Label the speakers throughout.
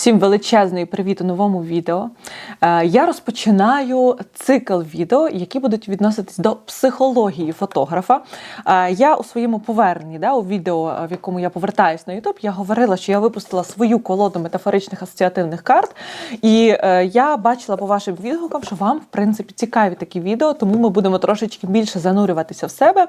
Speaker 1: Всім величезний привіт у новому відео. Е, Я розпочинаю цикл відео, які будуть відноситись до психології фотографа. Е, Я у своєму поверненні, да, у відео, е, в якому я повертаюсь на YouTube, я говорила, що я випустила свою колоду метафоричних асоціативних карт. І я бачила по вашим відгукам, що вам, в принципі, цікаві такі відео, тому ми будемо трошечки більше занурюватися в себе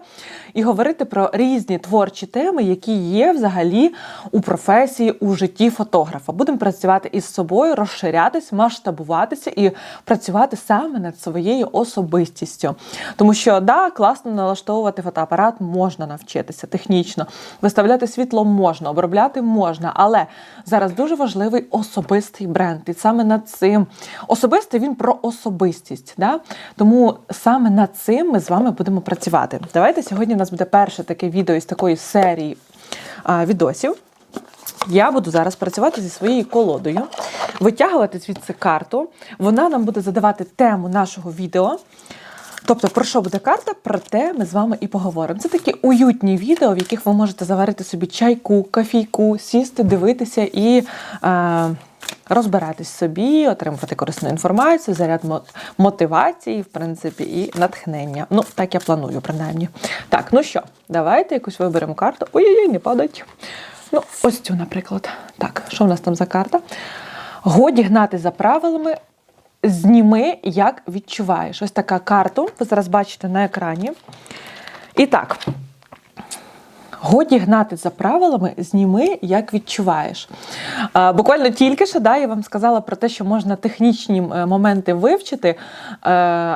Speaker 1: і говорити про різні творчі теми, які є взагалі у професії, у житті фотографа. Будемо працювати із собою, розширятись, масштабуватися і працювати саме над своєю особистістю. Тому що да, класно налаштовувати фотоапарат можна навчитися технічно, виставляти світло можна, обробляти можна, але зараз дуже важливий особистий бренд. І саме над цим особистий він про особистість. Да? Тому саме над цим ми з вами будемо працювати. Давайте сьогодні у нас буде перше таке відео із такої серії відосів. Я буду зараз працювати зі своєю колодою, витягувати звідси карту. Вона нам буде задавати тему нашого відео. Тобто, про що буде карта, про те ми з вами і поговоримо. Це такі уютні відео, в яких ви можете заварити собі чайку, кофійку, сісти, дивитися і е, розбиратись собі, отримувати корисну інформацію, заряд мотивації, в принципі, і натхнення. Ну, так я планую, принаймні. Так, ну що, давайте якусь виберемо карту. Ой-ой-ой, не падать. Ну, ось цю, наприклад. Так, що в нас там за карта? Годі гнати за правилами. Зніми, як відчуваєш. Ось така карта. Ви зараз бачите на екрані. І так. Годі гнати за правилами, зніми, як відчуваєш. Буквально тільки що да, я вам сказала про те, що можна технічні е, моменти вивчити, е,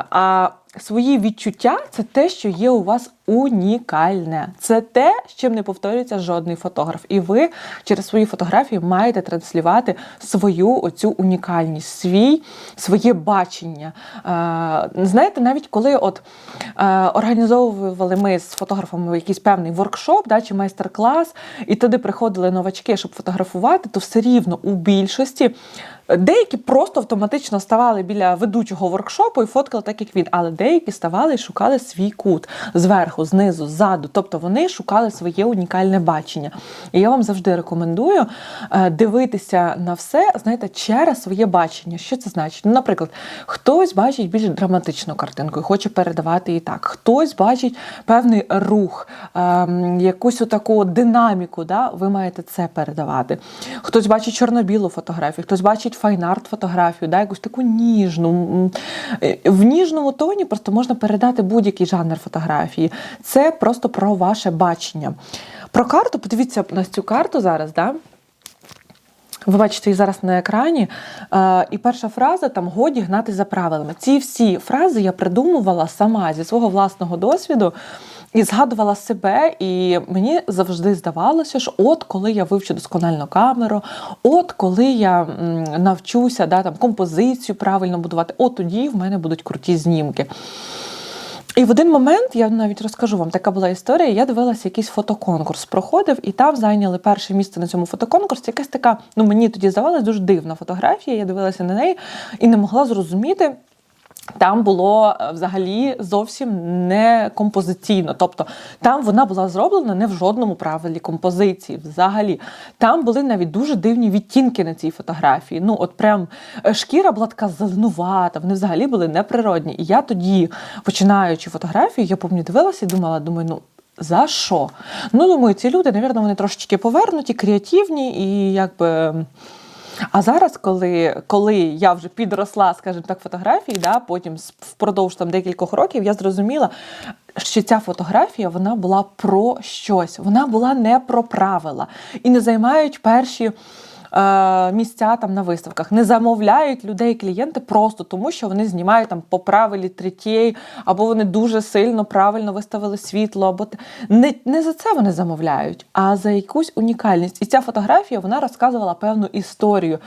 Speaker 1: а свої відчуття це те, що є у вас унікальне. Це те, з чим не повторюється жодний фотограф. І ви через свої фотографії маєте транслювати свою оцю унікальність, свій, своє бачення. Е, знаєте, навіть коли от е, організовували ми з фотографами якийсь певний воркшоп да, чи майстер-клас, і туди приходили новачки, щоб фотографувати, то все рівно у більшості. Деякі просто автоматично ставали біля ведучого воркшопу і фоткали так, як він, але деякі ставали і шукали свій кут зверху, знизу, ззаду. Тобто вони шукали своє унікальне бачення. І я вам завжди рекомендую е, дивитися на все, знаєте, через своє бачення. Що це значить? Ну, наприклад, хтось бачить більш драматичну картинку і хоче передавати її так. Хтось бачить певний рух, ем, якусь таку динаміку. Да? Ви маєте це передавати. Хтось бачить чорно-білу фотографію, хтось бачить файн-арт фотографію, да? якусь таку ніжну. Е, В ніжному тоні просто можна передати будь-який жанр фотографії. Це просто про ваше бачення. Про карту, подивіться на цю карту зараз, да? Ви бачите її зараз на екрані. Е, і перша фраза там годі гнати за правилами. Ці всі фрази я придумувала сама зі свого власного досвіду. І згадувала себе, і мені завжди здавалося, що от коли я вивчу досконально камеру, от коли я навчуся да, там, композицію правильно будувати, от тоді в мене будуть круті знімки. І в один момент я навіть розкажу вам, така була історія. Я дивилася, якийсь фотоконкурс проходив, і там зайняли перше місце на цьому фотоконкурсі. Якась така, ну мені тоді здавалась дуже дивна фотографія. Я дивилася на неї і не могла зрозуміти. Там було е, взагалі зовсім не композиційно. Тобто там вона була зроблена не в жодному правилі композиції. Взагалі, там були навіть дуже дивні відтінки на цій фотографії. Ну, от прям е, шкіра була така зеленувата, вони взагалі були неприродні. І я тоді, починаючи фотографію, я пам'ятаю, дивилася і думала, думаю, ну. За що? Ну, думаю, ці люди, навірно, вони трошечки повернуті, креативні і якби. А зараз, коли коли я вже підросла, скажімо так, фотографії, да, потім впродовж там декількох років я зрозуміла, що ця фотографія вона була про щось, вона була не про правила і не займають перші. Е, Місця там на виставках не замовляють людей клієнти просто тому, що вони знімають там по правилі третєї, або вони дуже сильно правильно виставили світло, або не, не за це вони замовляють, а за якусь унікальність. І ця фотографія вона розказувала певну історію.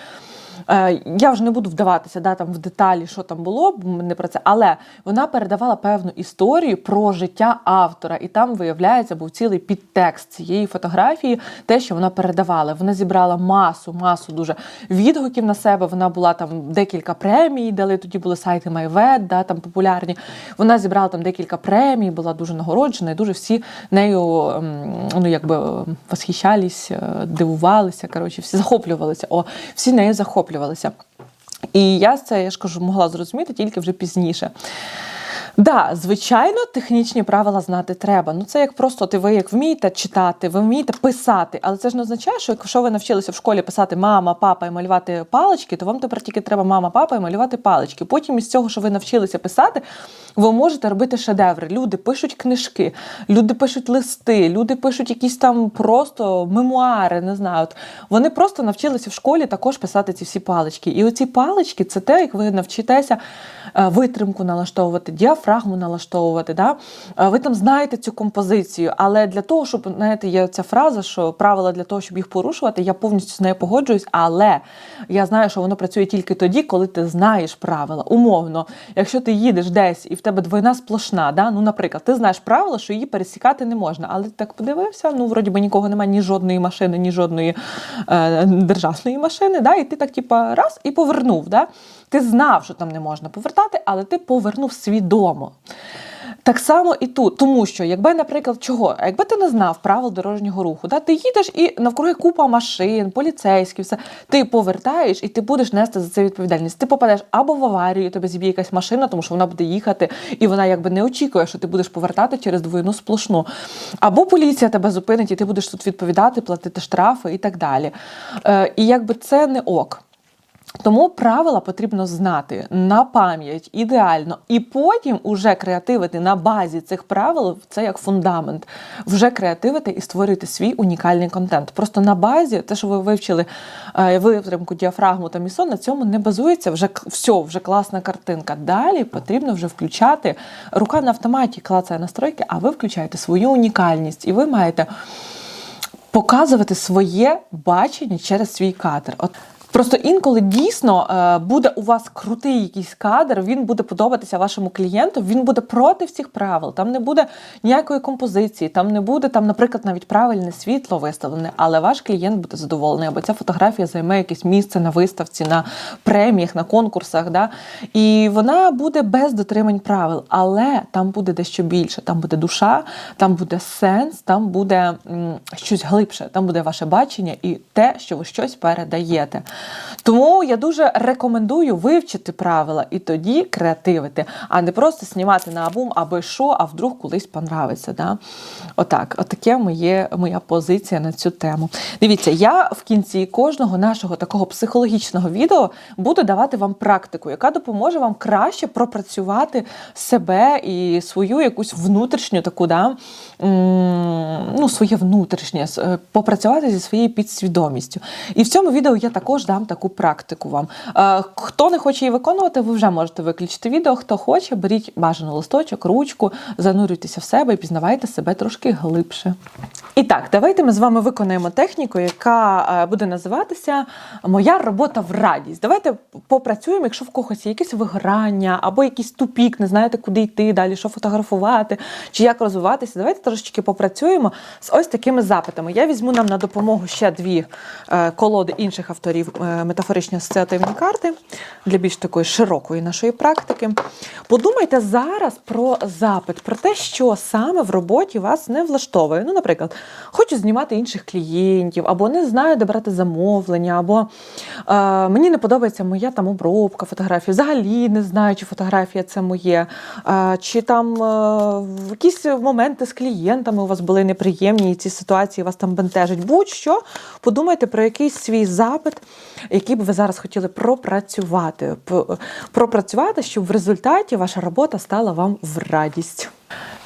Speaker 1: Е, Я вже не буду вдаватися да, там, в деталі, що там було, бо не про це, але вона передавала певну історію про життя автора. І там, виявляється, був цілий підтекст цієї фотографії, те, що вона передавала. Вона зібрала масу, масу дуже відгуків на себе. Вона була там декілька премій, дали тоді були сайти MyVet, да, там популярні. Вона зібрала там декілька премій, була дуже нагороджена, і дуже всі нею ем, ну, якби восхищались, е, дивувалися. Коротше, всі захоплювалися. О, всі нею захоплювалися. І я це, я ж кажу, могла зрозуміти тільки вже пізніше. Да, звичайно, технічні правила знати треба. Ну це як просто ти ви як вмієте читати, ви вмієте писати, але це ж не означає, що якщо ви навчилися в школі писати мама, папа і малювати палички, то вам тепер тільки треба мама, папа і малювати палички. Потім із цього, що ви навчилися писати, ви можете робити шедеври. Люди пишуть книжки, люди пишуть листи, люди пишуть якісь там просто мемуари. Не знаю. От вони просто навчилися в школі також писати ці всі палички. І оці палички це те, як ви навчитеся витримку налаштовувати, діафрагму налаштовувати. Да? Е, Ви там знаєте цю композицію, але для того, щоб знаєте, є ця фраза, що правила для того, щоб їх порушувати, я повністю з нею погоджуюсь, але я знаю, що воно працює тільки тоді, коли ти знаєш правила. Умовно, якщо ти їдеш десь і в тебе двойна сплошна, да? ну, наприклад, ти знаєш правила, що її пересікати не можна, але ти так подивився, ну вроді би нікого немає, ні жодної машини, ні жодної е, державної машини, да? і ти так, типа, раз і повернув. Да? Ти знав, що там не можна повертати, але ти повернув свідомо. Так само і тут, тому що, якби, наприклад, чого, якби ти не знав правил дорожнього руху, да, ти їдеш і навкруги купа машин, поліцейські, все, ти повертаєш і ти будеш нести за це відповідальність. Ти попадеш або в аварію, тебе зіб'є якась машина, тому що вона буде їхати, і вона якби не очікує, що ти будеш повертати через двойну сплошну. Або поліція тебе зупинить, і ти будеш тут відповідати, платити штрафи і так далі. Е, і якби це не ок. Тому правила потрібно знати на пам'ять ідеально, і потім уже креативити на базі цих правил це як фундамент. Вже креативити і створити свій унікальний контент. Просто на базі, те, що ви вивчили е, витримку, діафрагму та місон, на цьому не базується вже все, вже класна картинка. Далі потрібно вже включати рука на автоматі, клацає настройки, а ви включаєте свою унікальність, і ви маєте показувати своє бачення через свій кадр. Просто інколи дійсно е, буде у вас крутий якийсь кадр, він буде подобатися вашому клієнту, він буде проти всіх правил. Там не буде ніякої композиції, там не буде там, наприклад, навіть правильне світло виставлене, але ваш клієнт буде задоволений, або ця фотографія займе якесь місце на виставці, на преміях, на конкурсах. Да? І вона буде без дотримань правил, але там буде дещо більше. Там буде душа, там буде сенс, там буде щось глибше, там буде ваше бачення і те, що ви щось передаєте. Тому я дуже рекомендую вивчити правила і тоді креативити, а не просто знімати на абум, аби що, а вдруг колись понравиться. Да? Отак, отаке моє, моя позиція на цю тему. Дивіться, я в кінці кожного нашого такого психологічного відео буду давати вам практику, яка допоможе вам краще пропрацювати себе і свою якусь внутрішню таку, да, ну, своє внутрішнє, е, попрацювати зі своєю підсвідомістю. І в цьому відео я також дам таку практику вам. Е, Хто не хоче її виконувати, ви вже можете виключити відео. Хто хоче, беріть бажано листочок, ручку, занурюйтеся в себе і пізнавайте себе трошки глибше. І так, давайте ми з вами виконаємо техніку, яка е, буде називатися Моя робота в радість. Давайте попрацюємо, якщо в когось є якесь вигорання або якийсь тупік, не знаєте, куди йти далі, що фотографувати чи як розвиватися. Давайте трошечки попрацюємо з ось такими запитами. Я візьму нам на допомогу ще дві е, колоди інших авторів метафоричні асоціативні карти для більш такої широкої нашої практики. Подумайте зараз про запит, про те, що саме в роботі вас не влаштовує. Ну, наприклад, хочу знімати інших клієнтів, або не знаю, де брати замовлення, або е, мені не подобається моя там обробка фотографій, взагалі не знаю, чи фотографія це моє, е, чи там е, якісь моменти з клієнтами у вас були неприємні, і ці ситуації вас там бентежать. Будь-що, подумайте про якийсь свій запит, який б ви зараз хотіли пропрацювати. Пропрацювати, щоб в результаті ваша робота стала вам в радість.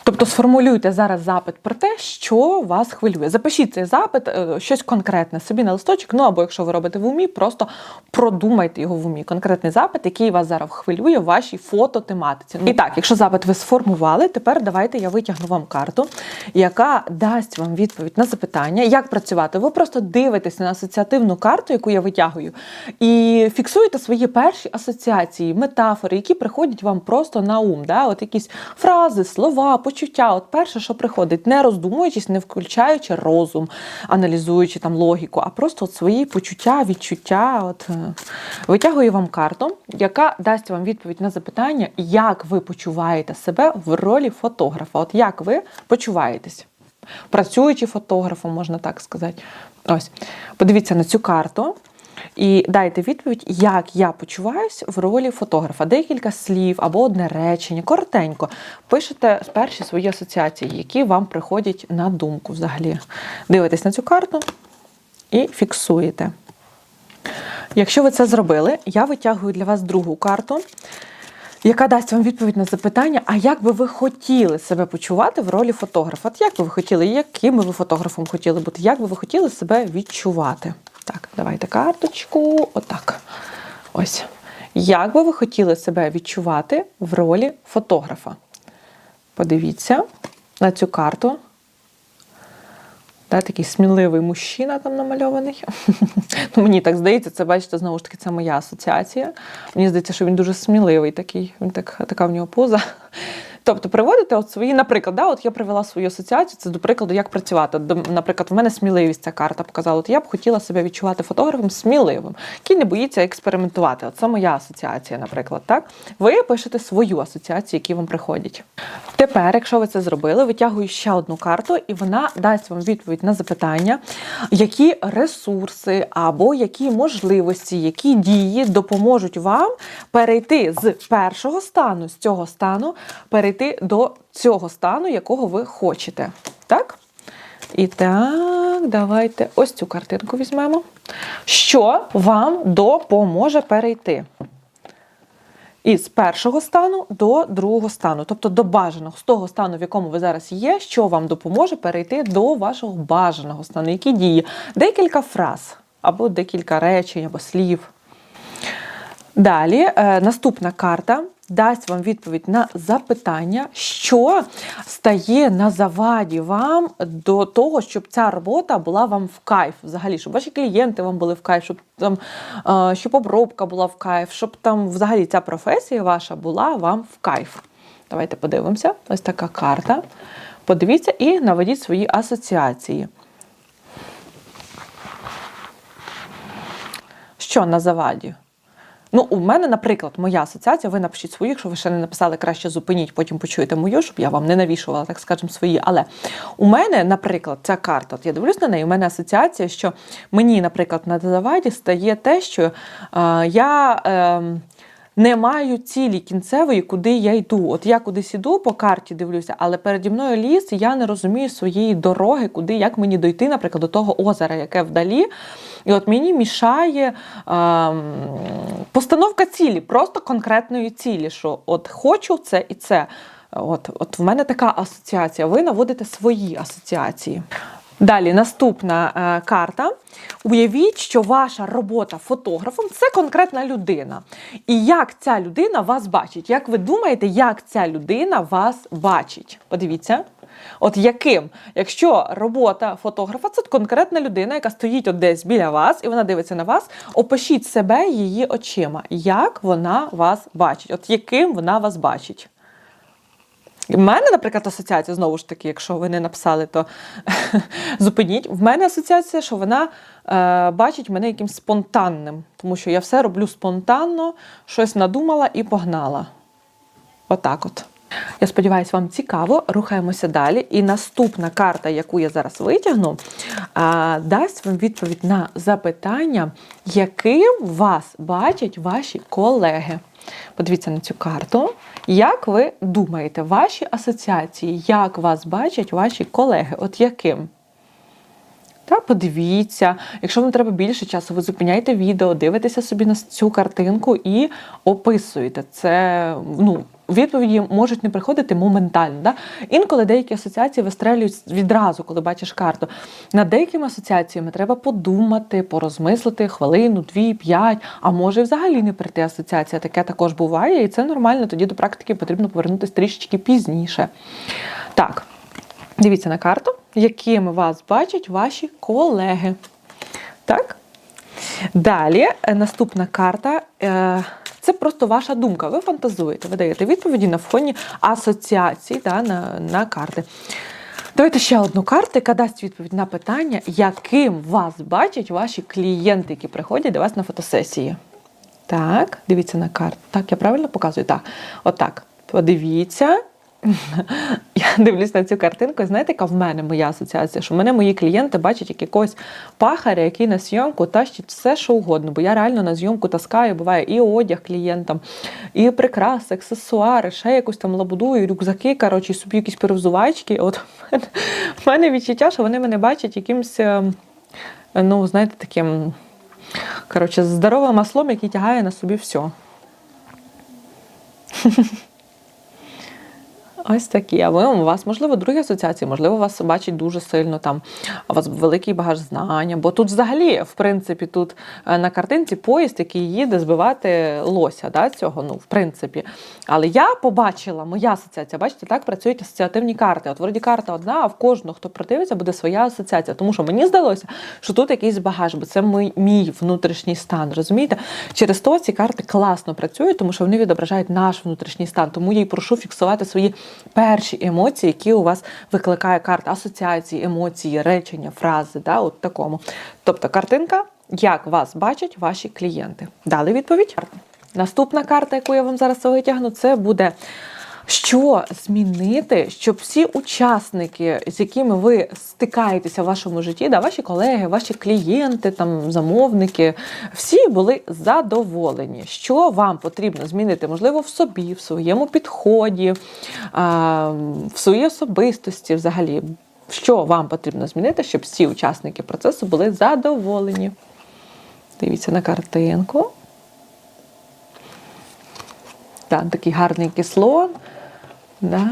Speaker 1: Тобто сформулюйте зараз запит про те, що вас хвилює. Запишіть цей запит, е, щось конкретне собі на листочок. Ну або якщо ви робите в умі, просто продумайте його в умі. Конкретний запит, який вас зараз хвилює в вашій фототематиці. І так, якщо запит ви сформували, тепер давайте я витягну вам карту, яка дасть вам відповідь на запитання, як працювати. Ви просто дивитеся на асоціативну карту, яку я витягую, і фіксуєте свої перші асоціації, метафори, які приходять вам просто на ум. Да? От якісь фрази, слова, почуття. От перше, що приходить, не роздумуючись, не включаючи розум, аналізуючи там логіку, а просто от свої почуття, відчуття. От е, витягую вам карту, яка дасть вам відповідь на запитання, як ви почуваєте себе в ролі фотографа. От як ви почуваєтесь? Працюючи фотографом, можна так сказати. Ось, подивіться на цю карту. І дайте відповідь, як я почуваюсь в ролі фотографа. Декілька слів або одне речення, коротенько. Пишете перші свої асоціації, які вам приходять на думку взагалі. Дивитесь на цю карту і фіксуєте. Якщо ви це зробили, я витягую для вас другу карту, яка дасть вам відповідь на запитання, а як би ви хотіли себе почувати в ролі фотографа? От як би ви хотіли, яким би ви фотографом хотіли бути, як би ви хотіли себе відчувати? Так, давайте карточку. Отак. Ось. Як би ви хотіли себе відчувати в ролі фотографа? Подивіться на цю карту. Да, такий сміливий мужчина там намальований. ну, Мені так здається, це бачите, знову ж таки, це моя асоціація. Мені здається, що він дуже сміливий такий, він так, така в нього поза. Тобто приводите от свої, наприклад, да, от я привела свою асоціацію, це до прикладу, як працювати. Наприклад, в мене сміливість ця карта показала. От я б хотіла себе відчувати фотографом сміливим, який не боїться експериментувати. От це моя асоціація, наприклад. так? Ви пишете свою асоціацію, які вам приходять. Тепер, якщо ви це зробили, витягую ще одну карту, і вона дасть вам відповідь на запитання, які ресурси або які можливості, які дії допоможуть вам перейти з першого стану, з цього стану, перейти до цього стану, якого ви хочете. Так? І так, давайте ось цю картинку візьмемо. Що вам допоможе перейти? Із першого стану до другого стану, тобто до бажаного, з того стану, в якому ви зараз є, що вам допоможе перейти до вашого бажаного стану, які дії? Декілька фраз, або декілька речень, або слів. Далі, е, наступна карта дасть вам відповідь на запитання, що стає на заваді вам до того, щоб ця робота була вам в кайф. Взагалі, щоб ваші клієнти вам були в кайф, щоб там щоб обробка була в кайф, щоб там взагалі ця професія ваша була вам в кайф. Давайте подивимося. Ось така карта. Подивіться і наведіть свої асоціації. Що на заваді? Ну, у мене, наприклад, моя асоціація, ви напишіть свою, якщо ви ще не написали, краще зупиніть, потім почуєте мою, щоб я вам не навішувала, так скажемо, свої. Але у мене, наприклад, ця карта, от я дивлюсь на неї, у мене асоціація, що мені, наприклад, на Дезаваді стає те, що е, я. Е, не маю цілі кінцевої, куди я йду. От я кудись іду по карті дивлюся, але переді мною ліс, я не розумію своєї дороги, куди як мені дойти, наприклад, до того озера, яке вдалі. І от мені мішає е, постановка цілі, просто конкретної цілі, що от хочу це і це. От, От в мене така асоціація. Ви наводите свої асоціації. Далі наступна е, карта. Уявіть, що ваша робота фотографом це конкретна людина. І як ця людина вас бачить? Як ви думаєте, як ця людина вас бачить? Подивіться. От яким? Якщо робота фотографа це конкретна людина, яка стоїть от десь біля вас, і вона дивиться на вас, опишіть себе її очима. Як вона вас бачить? От яким вона вас бачить? У мене, наприклад, асоціація, знову ж таки, якщо ви не написали, то зупиніть. В мене асоціація, що вона е, бачить мене якимсь спонтанним, тому що я все роблю спонтанно, щось надумала і погнала. Отак от. Я сподіваюся, вам цікаво. Рухаємося далі. І наступна карта, яку я зараз витягну, дасть вам відповідь на запитання, яким вас бачать ваші колеги. Подивіться на цю карту. Як ви думаєте, ваші асоціації, як вас бачать ваші колеги? От яким? Та подивіться, якщо вам треба більше часу, ви зупиняєте відео, дивитеся собі на цю картинку і описуєте. Це ну. Відповіді можуть не приходити моментально. Да? Інколи деякі асоціації вистрелюють відразу, коли бачиш карту. Над деякими асоціаціями треба подумати, порозмислити хвилину, дві, п'ять, а може взагалі не прийти асоціація. Таке також буває, і це нормально. Тоді до практики потрібно повернутися трішечки пізніше. Так, дивіться на карту, якими вас бачать ваші колеги. Так? Далі е, наступна карта. е, Це просто ваша думка. Ви фантазуєте, ви даєте відповіді на фоні асоціацій да, на, на карти. Давайте ще одну карту, яка дасть відповідь на питання, яким вас бачать ваші клієнти, які приходять до вас на фотосесії. Так, дивіться на карту. Так, я правильно показую? Так. Отак. Подивіться. Я дивлюсь на цю картинку, знаєте, яка в мене моя асоціація, що мене мої клієнти бачать як якогось пахаря, який на зйомку тащить все, що угодно. Бо я реально на зйомку таскаю, буває і одяг клієнтам, і прикраси, аксесуари, ще якусь там лабуду, і рюкзаки, коротше, і собі якісь перевзувачки. От в мене, в мене відчуття, що вони мене бачать якимось, е, ну, знаєте, таким. Коротше, здоровим маслом, який тягає на собі все. Ось такі. А ви у вас, можливо, другі асоціації, можливо, вас бачить дуже сильно там, у вас великий багаж знання. Бо тут взагалі, в принципі, тут е, на картинці поїзд, який їде збивати лося, да, цього, ну, в принципі. Але я побачила, моя асоціація, бачите, так працюють асоціативні карти. От вроді карта одна, а в кожного, хто придивиться, буде своя асоціація. Тому що мені здалося, що тут якийсь багаж, бо це мій, мій внутрішній стан. Розумієте? Через то ці карти класно працюють, тому що вони відображають наш внутрішній стан. Тому я й прошу фіксувати свої перші емоції, які у вас викликає карта асоціації, емоції, речення, фрази. Да, от такому. Тобто картинка, як вас бачать ваші клієнти. Дали відповідь. Наступна карта, яку я вам зараз витягну, це буде. Що змінити, щоб всі учасники, з якими ви стикаєтеся в вашому житті, да, ваші колеги, ваші клієнти, там замовники, всі були задоволені, що вам потрібно змінити, можливо, в собі, в своєму підході, в своїй особистості, взагалі, що вам потрібно змінити, щоб всі учасники процесу були задоволені. Дивіться на картинку. Так, такий гарний кислон. Да.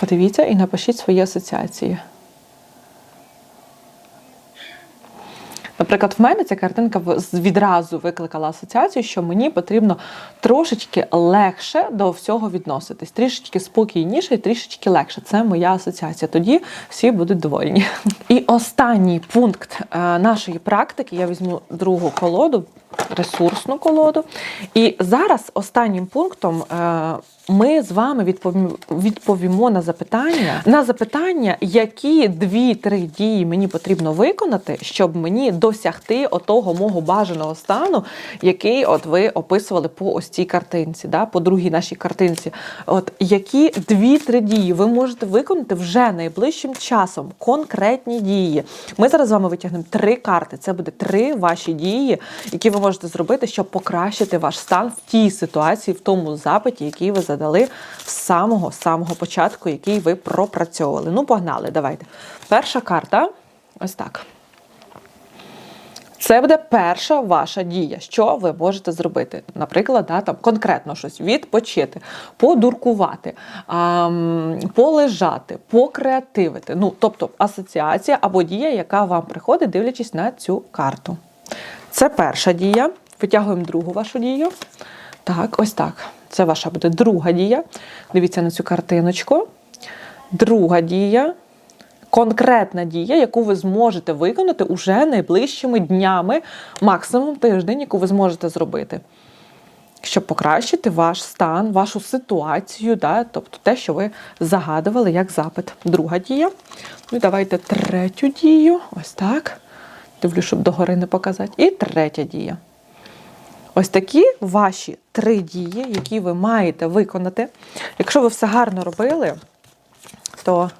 Speaker 1: Подивіться і напишіть свої асоціації. Наприклад, в мене ця картинка відразу викликала асоціацію, що мені потрібно трошечки легше до всього відноситись, трішечки спокійніше і трішечки легше. Це моя асоціація. Тоді всі будуть довольні. І останній пункт е, нашої практики я візьму другу колоду, ресурсну колоду. І зараз останнім пунктом. Ми з вами відповімо, відповімо на запитання, на запитання, які дві-три дії мені потрібно виконати, щоб мені досягти отого мого бажаного стану, який от ви описували по ось цій картинці, да, по другій нашій картинці. От які дві-три дії ви можете виконати вже найближчим часом, конкретні дії. Ми зараз з вами витягнемо три карти. Це буде три ваші дії, які ви можете зробити, щоб покращити ваш стан в тій ситуації, в тому запиті, який ви задали з самого самого початку, який ви пропрацьовували. Ну, погнали, давайте. Перша карта ось так. Це буде перша ваша дія, що ви можете зробити. Наприклад, да, там конкретно щось відпочити, подуркувати, ам, полежати, покреативити. Ну, тобто асоціація або дія, яка вам приходить, дивлячись на цю карту. Це перша дія. Витягуємо другу вашу дію. Так, ось так. Це ваша буде друга дія. Дивіться на цю картиночку. Друга дія. Конкретна дія, яку ви зможете виконати уже найближчими днями, максимум тиждень, яку ви зможете зробити, щоб покращити ваш стан, вашу ситуацію, да? тобто те, що ви загадували як запит. Друга дія. Ну і давайте третю дію. Ось так. Дивлю, щоб догори не показати. І третя дія. Ось такі ваші три дії, які ви маєте виконати. Якщо ви все гарно робили, то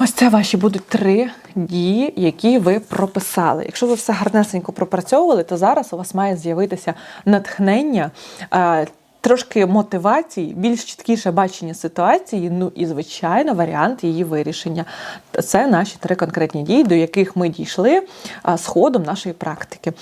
Speaker 1: ось це ваші будуть три дії, які ви прописали. Якщо ви все гарнесенько пропрацьовували, то зараз у вас має з'явитися натхнення. е, Трошки мотивації, більш чіткіше бачення ситуації, ну і, звичайно, варіант її вирішення. Це наші три конкретні дії, до яких ми дійшли з ходом нашої практики.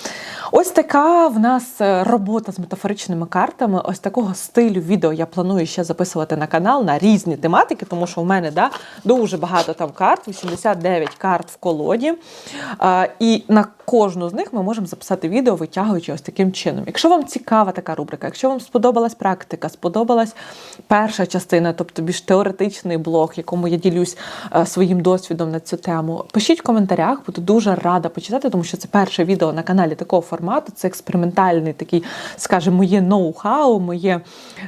Speaker 1: Ось така в нас е, робота з метафоричними картами. Ось такого стилю відео я планую ще записувати на канал на різні тематики, тому що в мене да, дуже багато там карт, 89 карт в колоді. І на кожну з них ми можемо записати відео, витягуючи ось таким чином. Якщо вам цікава така рубрика, якщо вам сподобалась практика, сподобалась перша частина, тобто більш теоретичний блог, якому я ділюсь е, своїм досвідом на цю тему, пишіть в коментарях, буду дуже рада почитати, тому що це перше відео на каналі такого формату. Це експериментальний такий, скажімо, моє ноу-хау, моє,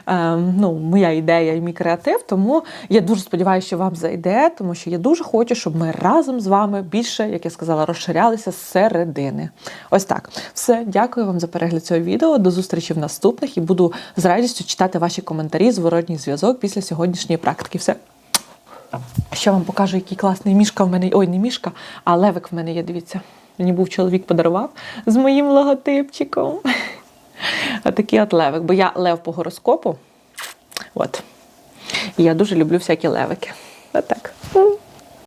Speaker 1: е, ну, моя ідея і мій креатив. Тому я дуже сподіваюся, що вам зайде, тому що я дуже хочу, щоб ми разом з вами більше, як я сказала, розширялися зсередини. Ось так. Все, дякую вам за перегляд цього відео. До зустрічі в наступних і буду з радістю читати ваші коментарі, зворотній зв'язок після сьогоднішньої практики. Все. Ще вам покажу, який класний мішка в мене. Ой, не мішка, а левик в мене є. Дивіться. Мені був чоловік подарував з моїм логотипчиком. Отакий от левик. Бо я лев по гороскопу. От. І я дуже люблю всякі левики. Отак.